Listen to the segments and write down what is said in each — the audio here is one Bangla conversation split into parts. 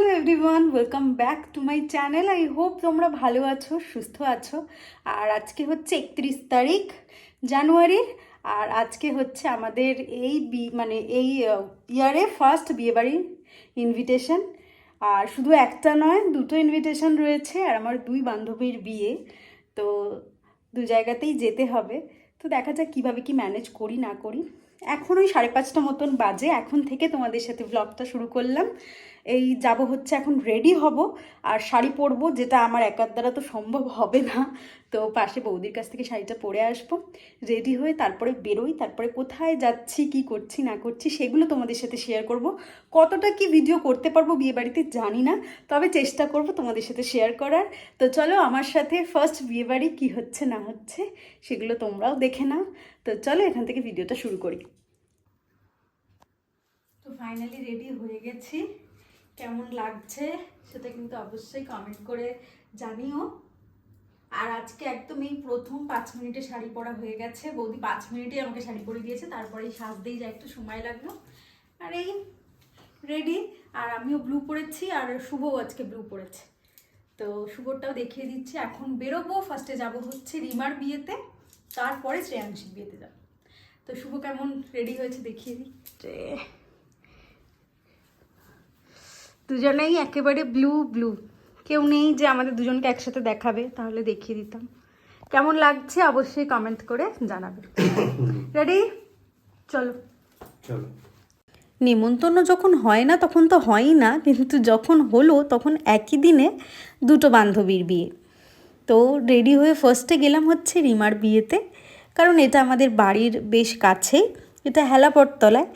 Hello everyone welcome back to my channel I hope তোমরা ভালো আছো, সুস্থ আছো। আর আজকে হচ্ছে একত্রিশ তারিখ জানুয়ারির আর আজকে হচ্ছে আমাদের এই বি মানে এই ইয়ারে ফার্স্ট বিয়েবাড়ির ইনভিটেশন আর শুধু একটা নয়, দুটো ইনভিটেশন রয়েছে। আর আমার দুই বান্ধবীর বিয়ে। তো দু জায়গাতেই যেতে হবে। তো দেখা যাক কীভাবে কি ম্যানেজ করি, না করি। এখন ওই সাড়ে পাঁচটা মতন বাজে। এখন থেকে তোমাদের সাথে ব্লগটা শুরু করলাম। এই যাব হচ্ছে এখন রেডি হব, আর শাড়ি পরবো, যেটা আমার একার দ্বারা তো সম্ভব হবে না। তো পাশে বৌদির কাছ থেকে শাড়িটা পরে আসব রেডি হয়ে তারপরে বেরোই, তারপরে কোথায় যাচ্ছি, কি করছি, না করছি, সেগুলো তোমাদের সাথে শেয়ার করব। কতটা কি ভিডিও করতে পারব বিয়ে বাড়িতে জানি না, তবে চেষ্টা করব তোমাদের সাথে শেয়ার করার। তো চলো আমার সাথে ফার্স্ট বিয়ে বাড়ি কী হচ্ছে, না হচ্ছে, সেগুলো তোমরাও দেখে নাও। তো চলো এখান থেকে ভিডিওটা শুরু করি। তো ফাইনালি রেডি হয়ে গেছি। কেমন লাগছে সেটা কিন্তু অবশ্যই কমেন্ট করে জানিও। আর আজকে একদম এই প্রথম পাঁচ মিনিটে শাড়ি পরা হয়ে গেছে। বৌদি পাঁচ মিনিটে আমাকে শাড়ি পরে দিয়েছে তারপরে সাজতেই যা একটু সময় লাগল। আর এই রেডি আর আমিও ব্লু পরেছি, আর শুভও আজকে ব্লু পরেছে। তো শুভরটাও দেখিয়ে দিচ্ছি, এখন বেরোবো ফার্স্টে যাব হচ্ছে রিমার বিয়েতে, তারপরে শ্রেয়াংশীর বিয়েতে যাব। তো শুভ কেমন রেডি হয়েছে দেখিয়ে দিই। দুজনেই একেবারে ব্লু ব্লু কেউ নেই যে আমাদের দুজনকে একসাথে দেখাবে তাহলে দেখিয়ে দিতাম। কেমন লাগছে অবশ্যই কমেন্ট করে জানাবে। রেডি চলো। চলো। নিমন্ত্রণ যখন হয় না তখন তো হয়ই না কিন্তু যখন হলো তখন একই দিনে দুটো বান্ধবীর বিয়ে। তো রেডি হয়ে ফার্স্টে গেলাম হচ্ছে রিমার বিয়েতে কারণ এটা আমাদের বাড়ির বেশ কাছেই। এটা হেলাপটতলায়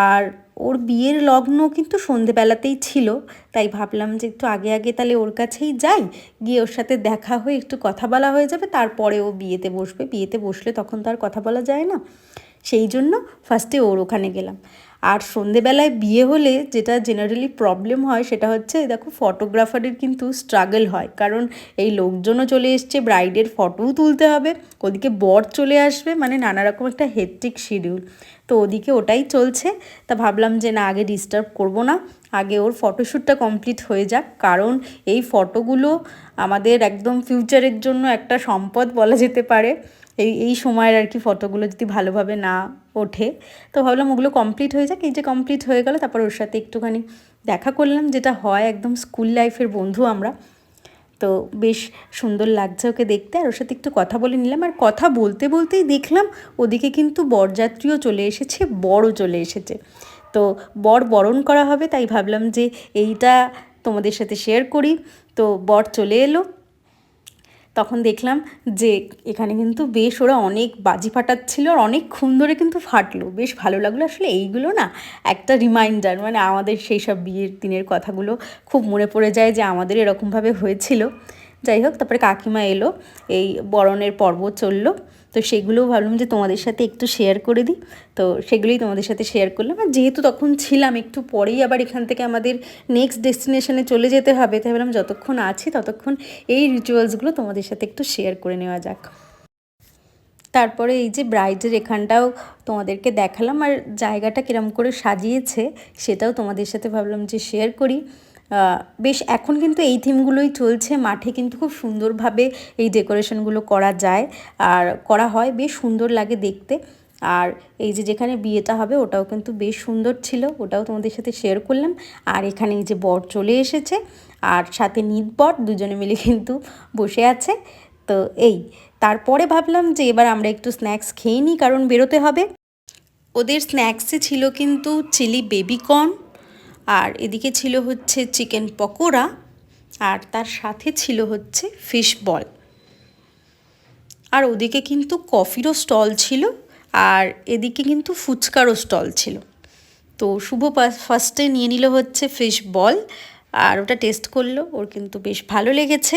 আর ওর বিয়ের লগ্ন কিন্তু সন্ধেবেলাতেই ছিল, তাই ভাবলাম যে একটু আগে আগে তাহলে ওর কাছেই যাই, গিয়ে ওর সাথে দেখা হয়ে একটু কথা বলা হয়ে যাবে, তারপরে ও বিয়েতে বসবে, বিয়েতে বসলে তখন তো আর কথা বলা যায় না। সেই জন্য ফার্স্টে ওর ওখানে গেলাম। আর সন্ধেবেলায় বিয়ে হলে যেটা জেনারেলি প্রবলেম হয় সেটা হচ্ছে, দেখো ফটোগ্রাফারের কিন্তু স্ট্রাগল হয়, কারণ এই লোকজনও চলে এসছে ব্রাইডের ফটোও তুলতে হবে, ওদিকে বর চলে আসবে মানে নানা রকম একটা হেট্রিক শিডিউল তো ওদিকে ওটাই চলছে। তা ভাবলাম যে না, আগে ডিস্টার্ব করব না। আগে ওর ফটোশ্যুটটা কমপ্লিট হয়ে যাক। কারণ এই ফটোগুলো আমাদের একদম ফিউচারের জন্য একটা সম্পদ বলা যেতে পারে। এই এই সময়ের আর কি ফটোগুলো যদি ভালোভাবে না ওঠে। তো ভাবলাম ওগুলো কমপ্লিট হয়ে যাক। এই যে কমপ্লিট হয়ে গেল, তারপর ওর সাথে একটুখানি দেখা করলাম। যেটা হয় একদম স্কুল লাইফের বন্ধু আমরা। তো বেশ সুন্দর লাগছে ওকে দেখতে। আর ওর সাথে একটু কথা বলে নিলাম। আর কথা বলতে বলতেই দেখলাম ওদিকে কিন্তু বরযাত্রীও চলে এসেছে, বড়ও চলে এসেছে। তো বর বরণ করা হবে, তাই ভাবলাম যে এইটা তোমাদের সাথে শেয়ার করি। তো বর চলে এলো। তখন দেখলাম যে এখানে কিন্তু বেশ ওরা অনেক বাজি ফাটাচ্ছিল আর অনেকক্ষণ ধরে কিন্তু ফাটলো। বেশ ভালো লাগল। আসলে এইগুলো না একটা রিমাইন্ডার মানে আমাদের সেই সব বিয়ের দিনের কথাগুলো খুব মনে পড়ে যায় যে আমাদের এরকমভাবে হয়েছিল। যাই হোক, তারপরে কাকিমা এলো, এই বরণের পর্ব চলল। তো সেগুলোও ভাবলাম যে তোমাদের সাথে একটু শেয়ার করে দিই। তো সেগুলোই তোমাদের সাথে শেয়ার করলাম। আর যেহেতু তখন ছিলাম, একটু পরেই আবার এখান থেকে আমাদের নেক্সট ডেস্টিনেশনে চলে যেতে হবে। তাই ভাবলাম যতক্ষণ আছি ততক্ষণ এই রিচুয়ালসগুলো তোমাদের সাথে একটু শেয়ার করে নেওয়া যাক। তারপরে এই যে ব্রাইডের এখানটাও তোমাদেরকে দেখালাম। আর জায়গাটা কিরম করে সাজিয়েছে সেটাও তোমাদের সাথে ভাবলাম যে শেয়ার করি। বেশ এখন কিন্তু এই থিমগুলোই চলছে। মাঠে কিন্তু খুব সুন্দরভাবে এই ডেকোরেশনগুলো করা যায় আর করা হয়, বেশ সুন্দর লাগে দেখতে। আর এই যে যেখানে বিয়েটা হবে ওটাও কিন্তু বেশ সুন্দর ছিল, ওটাও তোমাদের সাথে শেয়ার করলাম। আর এখানে এই যে বর চলে এসেছে আর সাথে নিত বর দুজনে মিলে কিন্তু বসে আছে। তো এই, তারপরে ভাবলাম যে এবার আমরা একটু স্ন্যাক্স খেয়ে নিই, কারণ বেরোতে হবে। ওদের স্ন্যাক্সে ছিল কিন্তু চিলি বেবিকর্ন আর এদিকে ছিল হচ্ছে চিকেন পকোড়া, আর তার সাথে ছিল হচ্ছে ফিশ বল আর ওদিকে কিন্তু কফিরও স্টল ছিল, আর এদিকে কিন্তু ফুচকারও স্টল ছিল। তো শুভ ফার্স্টে নিয়ে নিল হচ্ছে ফিশ বল আর ওটা টেস্ট করল, ওর কিন্তু বেশ ভালো লেগেছে।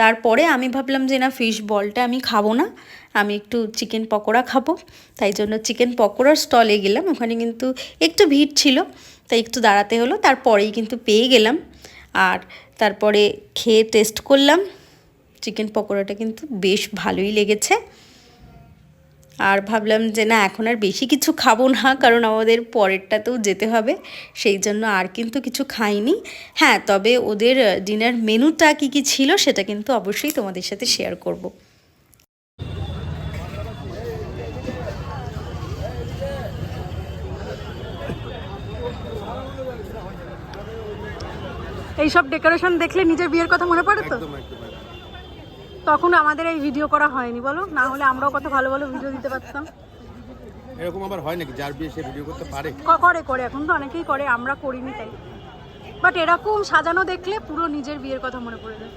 তারপরে আমি ভাবলাম যে না ফিশ বলটা আমি খাব না। আমি একটু চিকেন পকোড়া খাব। তাই জন্য চিকেন পকোড়ার স্টলে গেলাম। ওখানে কিন্তু একটু ভিড় ছিল, তাই একটু দাঁড়াতে হলো। তারপরেই কিন্তু পেয়ে গেলাম। আর তারপরে খেয়ে টেস্ট করলাম। চিকেন পকোড়াটা কিন্তু বেশ ভালোই লেগেছে। আর ভাবলাম যে না এখন আর বেশি কিছু খাব না কারণ আমাদের পরেরটাতেও যেতে হবে সেই জন্য আর কিন্তু কিছু খাইনি হ্যাঁ তবে ওদের ডিনার মেনুটা কী কী ছিল সেটা কিন্তু অবশ্যই তোমাদের সাথে শেয়ার করব। এইসব ডেকোরেশন দেখলে নিজের বিয়ের কথা মনে পড়ে তো একদম একদম একদম। তখন আমাদের এই ভিডিও করা হয়নি বলো? না হলে আমরাও কত ভালো ভালো ভিডিও দিতে পারতাম। এরকম আবার হয় নাকি? যার বিয়ে সে ভিডিও করতে পারে? ক- করে করে। এখন তো অনেকেই করে আমরা করিনি তাই। বাট এরকম সাজানো দেখলে পুরো নিজের বিয়ের কথা মনে পড়ে যায়।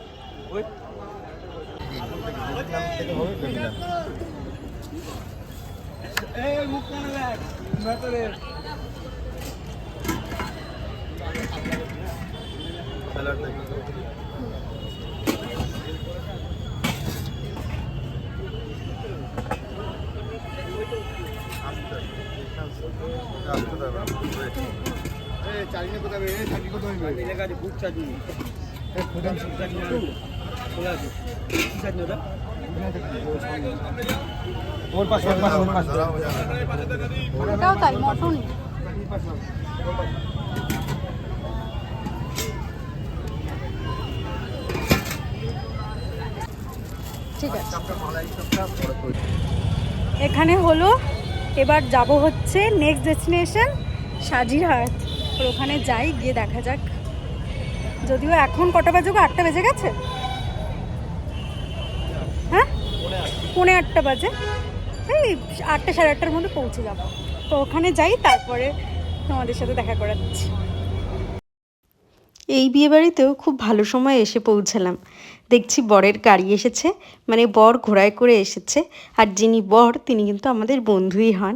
ওর পাশে ওর পাশে ওর পাশে ওটাও তাই মটন ঠিক আছে এখানে হলো এবার যাব হচ্ছে নেক্সট ডেস্টিনেশন সাজিরহাট। আর ওখানে যাই, গিয়ে দেখা যাক। যদিও এখন কটা বাজে? আটটা বেজে গেছে? হ্যাঁ? পৌনে আটটা বাজে। এই আটটা সাড়ে আটটার মধ্যে পৌঁছে যাব। তো ওখানে যাই, তারপরে তোমাদের সাথে দেখা করাচ্ছি এই বিয়েবাড়িতেও খুব ভালো সময় এসে পৌঁছালাম। দেখছি বরের গাড়ি এসেছে মানে বর ঘোড়ায় করে এসেছে, আর যিনি বর, তিনি কিন্তু আমাদের বন্ধুই হন।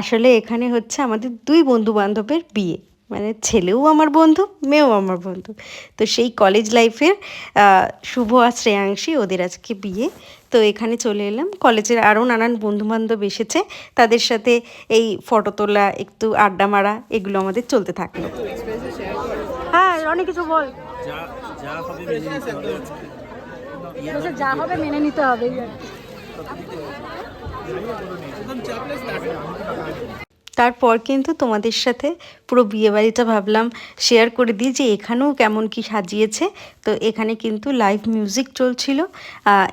আসলে এখানে হচ্ছে আমাদের দুই বন্ধু বান্ধবের বিয়ে। মানে ছেলেও আমার বন্ধু মেয়েও আমার বন্ধু। তো সেই কলেজ লাইফের শুভ আর শ্রেয়াংশী ওদের আজকে বিয়ে। তো এখানে চলে এলাম। কলেজের আরও নানান বন্ধুবান্ধব এসেছে। তাদের সাথে এই ফটো তোলা একটু আড্ডা মারা এগুলো আমাদের চলতে থাকল হ্যাঁ অনেক কিছু বল। যা হবে মেনে নিতে হবে। তারপর কিন্তু তোমাদের সাথে পুরো বিয়েবাড়িটা ভাবলাম শেয়ার করে দিই যে এখানেও কেমন কি সাজিয়েছে। তো এখানে কিন্তু লাইভ মিউজিক চলছিল।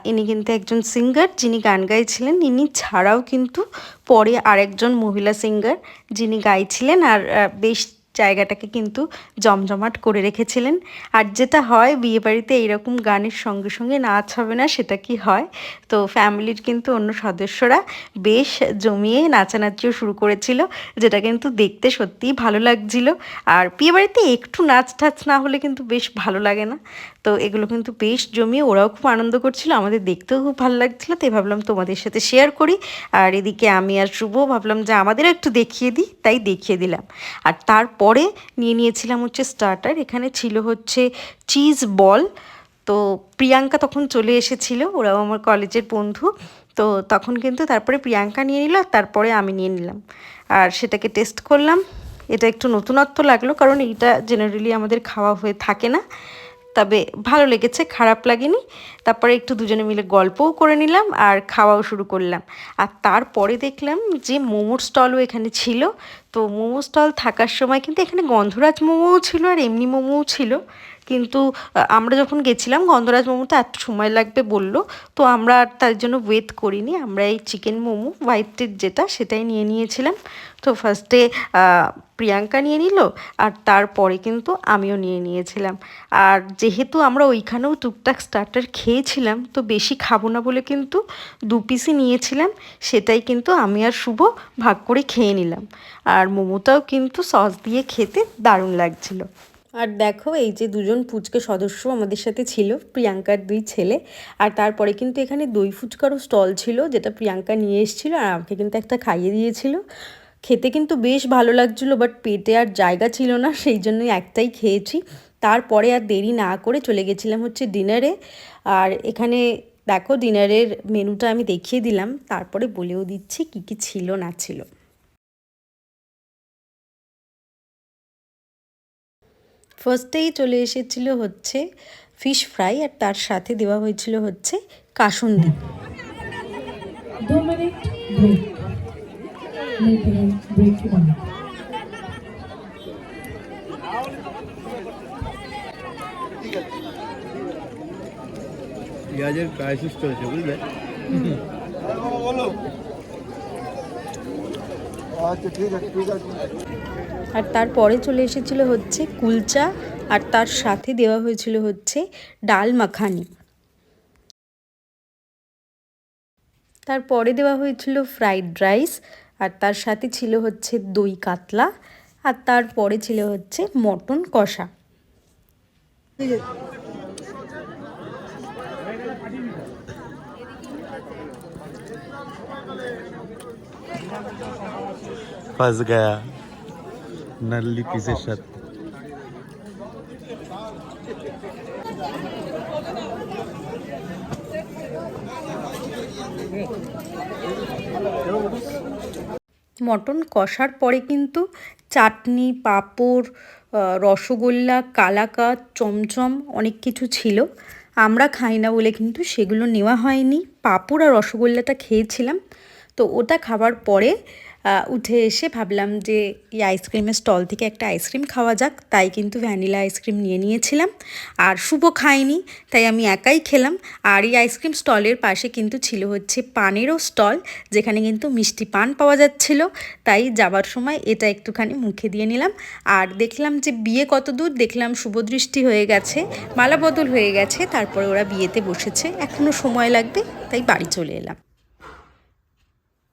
ইনি কিন্তু একজন সিঙ্গার যিনি গান গাইছিলেন। ইনি ছাড়াও কিন্তু পরে আরেকজন মহিলা সিঙ্গার যিনি গাইছিলেন। আর বেশ জায়গাটাকে কিন্তু জমজমাট করে রেখেছিলেন। আর যেটা হয় বিয়েবাড়িতে এইরকম গানের সঙ্গে সঙ্গে নাচ হবে না, সেটা কি হয়? তো ফ্যামিলির কিন্তু অন্য সদস্যরা বেশ জমিয়ে নাচানাচিও শুরু করেছিল, যেটা কিন্তু দেখতে সত্যিই ভালো লাগছিল। আর বিয়েবাড়িতে একটু নাচ টাচ না হলে কিন্তু বেশ ভালো লাগে না। তো এগুলো কিন্তু বেশ জমিয়ে ওরাও খুব আনন্দ করছিল, আমাদের দেখতেও খুব ভালো লাগছিল। তাই ভাবলাম তোমাদের সাথে শেয়ার করি। আর এদিকে আমি আর শুভ, ভাবলাম যে আমাদেরও একটু দেখিয়ে দিই, তাই দেখিয়ে দিলাম। আর তারপরে নিয়ে নিয়েছিলাম হচ্ছে স্টার্টার এখানে ছিল হচ্ছে চিজ বল তো প্রিয়াঙ্কা তখন চলে এসেছিল, ওরাও আমার কলেজের বন্ধু। তো তখন কিন্তু তারপরে প্রিয়াঙ্কা নিয়ে নিল, তারপরে আমি নিয়ে নিলাম। আর সেটাকে টেস্ট করলাম। এটা একটু নতুনত্ব লাগল, কারণ এইটা জেনারেলি আমাদের খাওয়া হয়ে থাকে না। তবে ভালো লেগেছে, খারাপ লাগেনি। তারপরে একটু দুজনে মিলে গল্পও করে নিলাম আর খাওয়াও শুরু করলাম। আর তারপরে দেখলাম যে মোমোর স্টলও এখানে ছিল। তো মোমো স্টল থাকার সময় কিন্তু এখানে গন্ধরাজ মোমোও ছিল আর এমনি মোমোও ছিল। কিন্তু আমরা যখন গেছিলাম, গন্ধরাজ মোমোতে এত সময় লাগবে বলল, তো আমরা আর তার জন্য ওয়েট করিনি। আমরা এই চিকেন মোমো হোয়াইটের যেটা, সেটাই নিয়ে নিয়েছিলাম। তো ফার্স্টে প্রিয়াঙ্কা নিয়ে নিল, আর তারপরে কিন্তু আমিও নিয়ে নিয়েছিলাম। আর যেহেতু আমরা ওইখানেও টুকটাক স্টার্টার খেয়েছিলাম, তো বেশি খাব না বলে কিন্তু দু পিসই নিয়েছিলাম, সেটাই কিন্তু আমি আর শুভ ভাগ করে খেয়ে নিলাম। আর মোমোটাও কিন্তু সস দিয়ে খেতে দারুণ লাগছিল। আর দেখো, এই যে দুজন ফুচকে সদস্য আমাদের সাথে ছিল, প্রিয়াঙ্কার দুই ছেলে, আর তারপরে কিন্তু এখানে দই ফুচকারও স্টল ছিল, যেটা প্রিয়াঙ্কা নিয়ে এসেছিল আর আমাকে কিন্তু একটা খাইয়ে দিয়েছিল। খেতে কিন্তু বেশ ভালো লাগছিল বাট পেটে আর জায়গা ছিল না, সেই জন্যই একটাই খেয়েছি। তারপরে আর দেরি না করে চলে গেছিলাম হচ্ছে ডিনারে আর এখানে দেখো ডিনারের মেনুটা আমি দেখিয়ে দিলাম, তারপরে বলেও দিচ্ছি কী কী ছিল, না ছিল। ফার্স্টেই চলে এসেছিল হচ্ছে ফিশ ফ্রাই আর তার সাথে দেওয়া হয়েছিল হচ্ছে কাসুন্দি। দু মিনিট. Later, পেঁয়াজের ক্রাইসিস চলছে বুঝলে? আর তারপরে চলে এসেছিল হচ্ছে কুলচা আর তার সাথে দেওয়া হয়েছিল হচ্ছে ডাল মাখানি। তারপরে দেওয়া হয়েছিল ফ্রাইড রাইস আর তার সাথে ছিল হচ্ছে দই কাতলা আর তারপরে ছিল হচ্ছে মটন কষা। फंस गया नल्ली पीसे शत মটন কষার পরে কিন্তু চাটনি পাঁপড় আহ, রসগোল্লা কালাকাঁদ চমচম অনেক কিছু ছিল আমরা খাই না বলে কিন্তু সেগুলো নেওয়া হয়নি পাঁপড় আর রসগোল্লাটা খেয়েছিলাম তো ওটা খাবার পরে আহ, উঠে এসে ভাবলাম যে এই আইসক্রিমের স্টল থেকে একটা আইসক্রিম খাওয়া যাক, তাই কিন্তু ভ্যানিলা আইসক্রিম নিয়ে নিয়েছিলাম। আর শুভ খাইনি তাই আমি একাই খেলাম। আর এই আইসক্রিম স্টলের পাশে কিন্তু ছিল হচ্ছে পানেরও স্টল, যেখানে কিন্তু মিষ্টি পান পাওয়া যাচ্ছিল। তাই যাবার সময় এটা একটুখানি মুখে দিয়ে নিলাম। আর দেখলাম যে বিয়ে কত দূর, দেখলাম শুভদৃষ্টি হয়ে গেছে, মালা বদল হয়ে গেছে, তারপরে ওরা বিয়েতে বসেছে। এখনও সময় লাগবে, তাই বাড়ি চলে এলাম।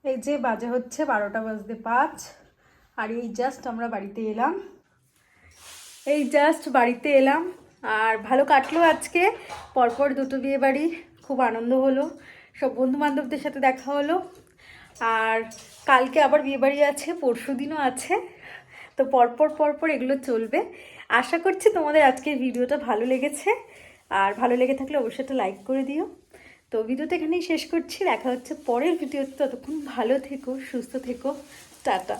এই যে বাজে হচ্ছে বারোটা বাজতে পাঁচ, আর এই জাস্ট আমরা বাড়িতে এলাম। এই জাস্ট বাড়িতে এলাম, আর ভালো কাটলো আজকে। পরপর দুটো বিয়ে বাড়ি, খুব আনন্দ হলো। সব বন্ধু বান্ধবদের সাথে দেখা হলো। আর কালকে আবার বিয়ে বাড়ি আছে, পরশু দিনও আছে। তো পরপর পরপর এগুলো চলবে। আশা করছি তোমাদের আজকের ভিডিওটা ভালো লেগেছে। আর ভালো লেগে থাকলে অবশ্যই একটা লাইক করে দিও। তো ভিডিওটা এখানেই শেষ করছি। দেখা হচ্ছে পরের ভিডিওতে। ততক্ষণ ভালো থেকো, সুস্থ থেকো। টাটা।